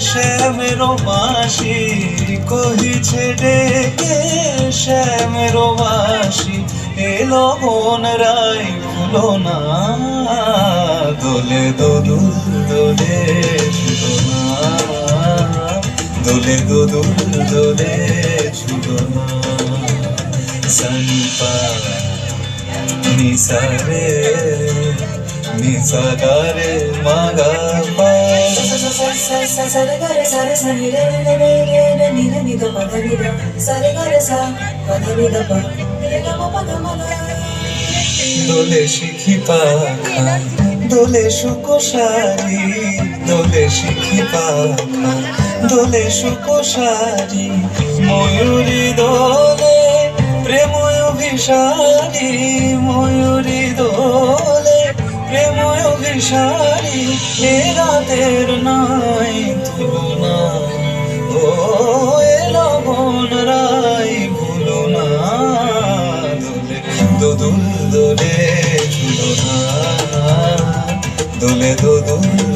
শ্যামের মাসি কহিছে ডেকে শ্যামের মাসি এলো মন রাই ফুলো না, দোলে দোদুল দোলে দোলে দোদুল দোলে ছুলো না। সনিপা, নিসারে, নিসাগারে মাগা পা సరే గరే సరే సని రే రే రే రే రే ని రే ని ద పద ని ద సరే గరే సా పద ని ద ప రే గ మ పద మ ల দোলে শিখি পাখা দোলে সুকোষারি দোলে শিখি পাখা দোলে সুকোষারি ময়ূরী দোলে প্রেম অভিসারি প্রেম অভিসারি এ রাতের নাই তুলনা ও লবণ রাই ভুলো না দোলে দোদুল দোলে ঝুলো না দোলে দোদুল